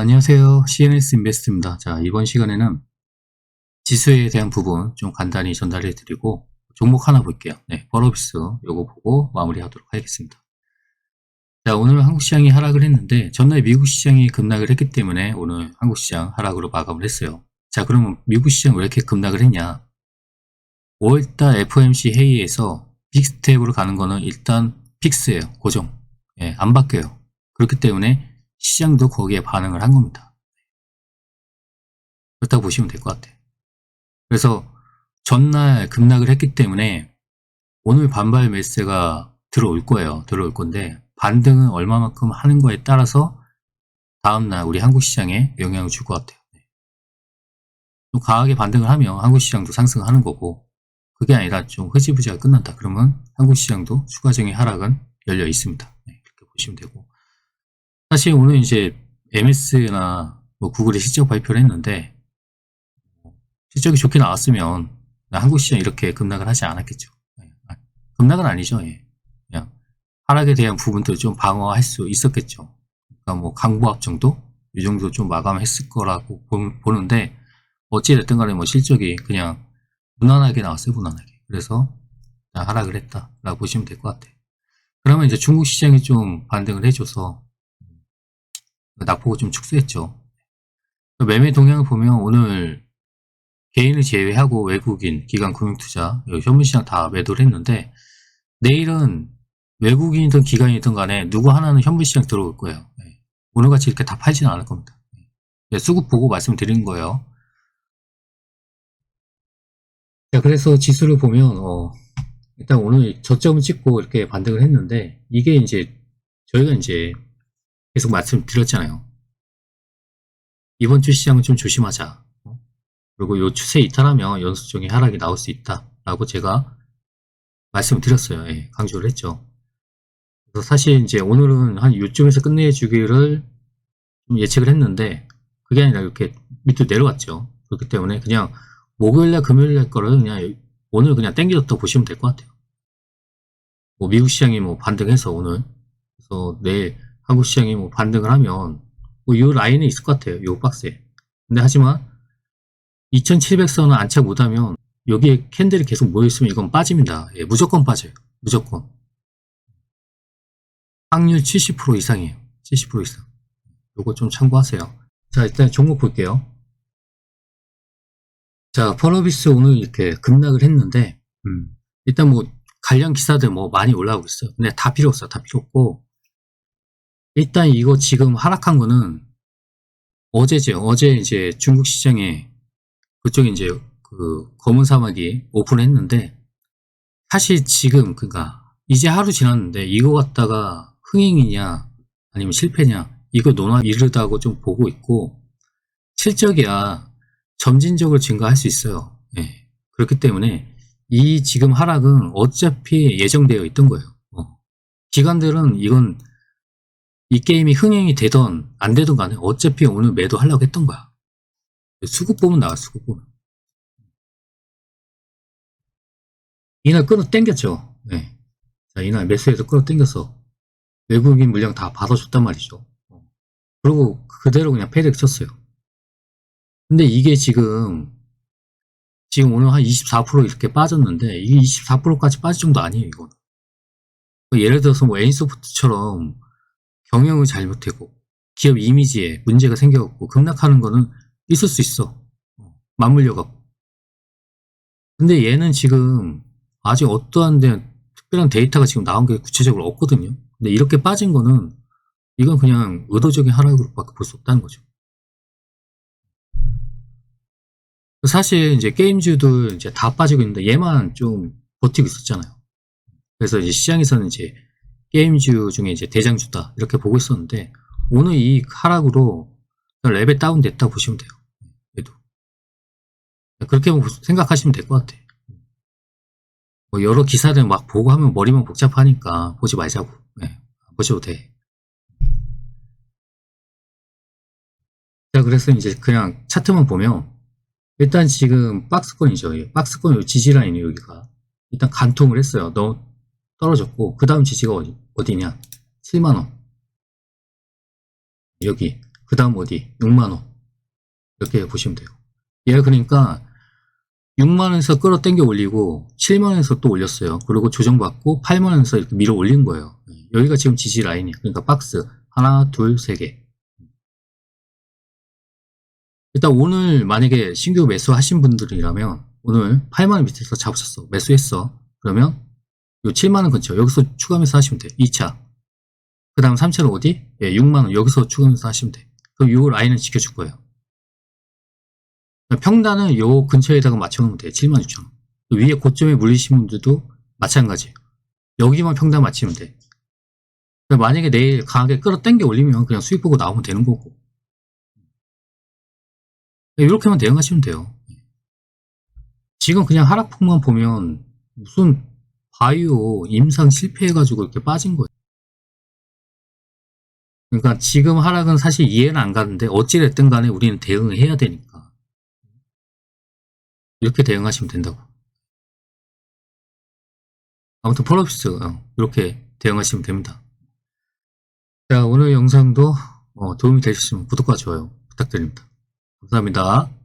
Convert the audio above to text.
안녕하세요. CNS 인베스트입니다. 자, 이번 시간에는 지수에 대한 부분 좀 간단히 전달해 드리고 종목 하나 볼게요. 네, 버러비스 요거 보고 마무리하도록 하겠습니다. 자, 오늘 한국 시장이 하락을 했는데 전날 미국 시장이 급락을 했기 때문에 오늘 한국 시장 하락으로 마감을 했어요. 자, 그러면 미국 시장 왜 이렇게 급락을 했냐? 5월달 FOMC 회의에서 빅스텝으로 가는 거는 일단 픽스예요. 고정. 예, 안 바뀌어요. 그렇기 때문에 시장도 거기에 반응을 한 겁니다. 그렇다고 보시면 될 것 같아요. 그래서 전날 급락을 했기 때문에 오늘 반발 매세가 들어올 거예요. 들어올 건데 반등은 얼마만큼 하는 거에 따라서 다음날 우리 한국 시장에 영향을 줄 것 같아요. 네. 좀 강하게 반등을 하면 한국 시장도 상승하는 거고 그게 아니라 좀 흐지부지가 끝난다. 그러면 한국 시장도 추가적인 하락은 열려 있습니다. 네, 이렇게 보시면 되고 사실 오늘 이제 MS나 뭐 구글이 실적 발표를 했는데 실적이 좋게 나왔으면 한국 시장 이렇게 급락을 하지 않았겠죠. 네. 급락은 아니죠. 예. 그냥 하락에 대한 부분도 좀 방어할 수 있었겠죠. 그러니까 뭐 강보합 정도 이 정도 좀 마감했을 거라고 보는데 어찌 됐든 간에 뭐 실적이 그냥 무난하게 나왔어요. 무난하게. 그래서 하락을 했다라고 보시면 될 것 같아요. 그러면 이제 중국 시장이 좀 반등을 해줘서 낙폭을 좀 축소했죠. 매매 동향을 보면 오늘 개인을 제외하고 외국인, 기관 금융투자, 현물시장 다 매도를 했는데 내일은 외국인이든 기관이든 간에 누구 하나는 현물시장 들어올 거예요. 네. 오늘같이 이렇게 다 팔지는 않을 겁니다. 네, 수급 보고 말씀드리는 거예요. 자, 그래서 지수를 보면 어, 일단 오늘 저점을 찍고 이렇게 반등을 했는데 이게 이제 저희가 이제 계속 말씀드렸잖아요. 이번 주 시장은 좀 조심하자. 그리고 이 추세 이탈하면 연속적인 하락이 나올 수 있다 라고 제가 말씀을 드렸어요. 예, 강조를 했죠. 그래서 사실 이제 오늘은 한 요쯤에서 끝내주기를 좀 예측을 했는데 그게 아니라 이렇게 밑으로 내려왔죠. 그렇기 때문에 그냥 목요일날 금요일날 거를 그냥 오늘 그냥 땡겨졌다 보시면 될 것 같아요. 뭐 미국 시장이 뭐 반등해서 오늘 그래서 내일 한국 시장이 뭐 반등을 하면 뭐 이 라인에 있을 것 같아요. 요 박스에. 근데 하지만 2700선을 안착 못하면 여기에 캔들이 계속 모여있으면 이건 빠집니다. 예, 무조건 빠져요. 무조건. 확률 70% 이상이에요. 70% 이상. 요거 좀 참고하세요. 자, 일단 종목 볼게요. 자, 펄어비스 오늘 이렇게 급락을 했는데, 음, 일단 뭐, 관련 기사들 뭐 많이 올라오고 있어요. 근데 다 필요 없어요. 다 필요 없고, 일단 이거 지금 하락한 거는 어제죠. 어제 이제 중국 시장에 그쪽에 이제 그 검은 사막이 오픈했는데 사실 지금 그니까 이제 하루 지났는데 이거 갖다가 흥행이냐 아니면 실패냐 이거 논화 이르다고 좀 보고 있고 실적이야 점진적으로 증가할 수 있어요. 네. 그렇기 때문에 이 지금 하락은 어차피 예정되어 있던 거예요. 어. 기관들은 이건 이 게임이 흥행이 되던 안 되던 간에 어차피 오늘 매도하려고 했던 거야. 수급 보면 나와 수급 보면. 이날 끊어 땡겼죠. 네. 자, 이날 매수해서 끊어 땡겨서 외국인 물량 다 받아줬단 말이죠. 그리고 그대로 그냥 패덱 쳤어요. 근데 이게 지금 지금 오늘 한 24% 이렇게 빠졌는데 이게 24%까지 빠질 정도 아니에요, 이건. 예를 들어서 뭐 애니소프트처럼 경영을 잘 못하고 기업 이미지에 문제가 생겨갖고 급락하는 거는 있을 수 있어. 맞물려 갖고. 근데 얘는 지금 아직 어떠한 데 특별한 데이터가 지금 나온 게 구체적으로 없거든요. 근데 이렇게 빠진 거는 이건 그냥 의도적인 하락으로밖에 볼 수 없다는 거죠. 사실 이제 게임주들 이제 다 빠지고 있는데 얘만 좀 버티고 있었잖아요. 그래서 이제 시장에서는 이제 게임주 중에 이제 대장주다 이렇게 보고 있었는데 오늘 이 하락으로 레벨 다운됐다 보시면 돼요. 얘도 그렇게 생각하시면 될 것 같아. 뭐 여러 기사들 막 보고 하면 머리만 복잡하니까 보지 말자고. 네, 보셔도 돼. 자, 그래서 이제 그냥 차트만 보면 일단 지금 박스권이죠. 박스권 지지라인이 여기가 일단 간통을 했어요. 너 떨어졌고 그 다음 지지가 어디, 어디냐 7만원 여기 그 다음 어디? 6만원. 이렇게 보시면 돼요. 얘가 그러니까 6만원에서 끌어당겨 올리고 7만원에서 또 올렸어요. 그리고 조정받고 8만원에서 이렇게 밀어 올린 거예요. 여기가 지금 지지 라인이에요. 그러니까 박스. 하나, 둘, 세 개. 일단 오늘 만약에 신규 매수 하신 분들이라면 오늘 8만원 밑에서 잡으셨어. 매수했어. 그러면 요 7만원 근처 여기서 추가 매수 하시면 돼. 2차. 그 다음 3차는 어디? 예, 6만원 여기서 추가 매수 하시면 돼. 그럼 요 라인을 지켜줄 거예요. 평단은 요 근처에다가 맞춰놓으면 돼. 76,000원. 위에 고점에 물리신 분들도 마찬가지예요. 여기만 평단 맞추면 돼. 그러니까 만약에 내일 강하게 끌어당겨 올리면 그냥 수익 보고 나오면 되는 거고. 이렇게만 대응하시면 돼요. 지금 그냥 하락폭만 보면 무슨 바이오 임상 실패해가지고 이렇게 빠진 거예요. 그러니까 지금 하락은 사실 이해는 안 가는데 어찌됐든 간에 우리는 대응을 해야 되니까. 이렇게 대응하시면 된다고. 아무튼 폴업스 이렇게 대응하시면 됩니다. 자 오늘 영상도 어, 도움이 되셨으면 구독과 좋아요 부탁드립니다. 감사합니다.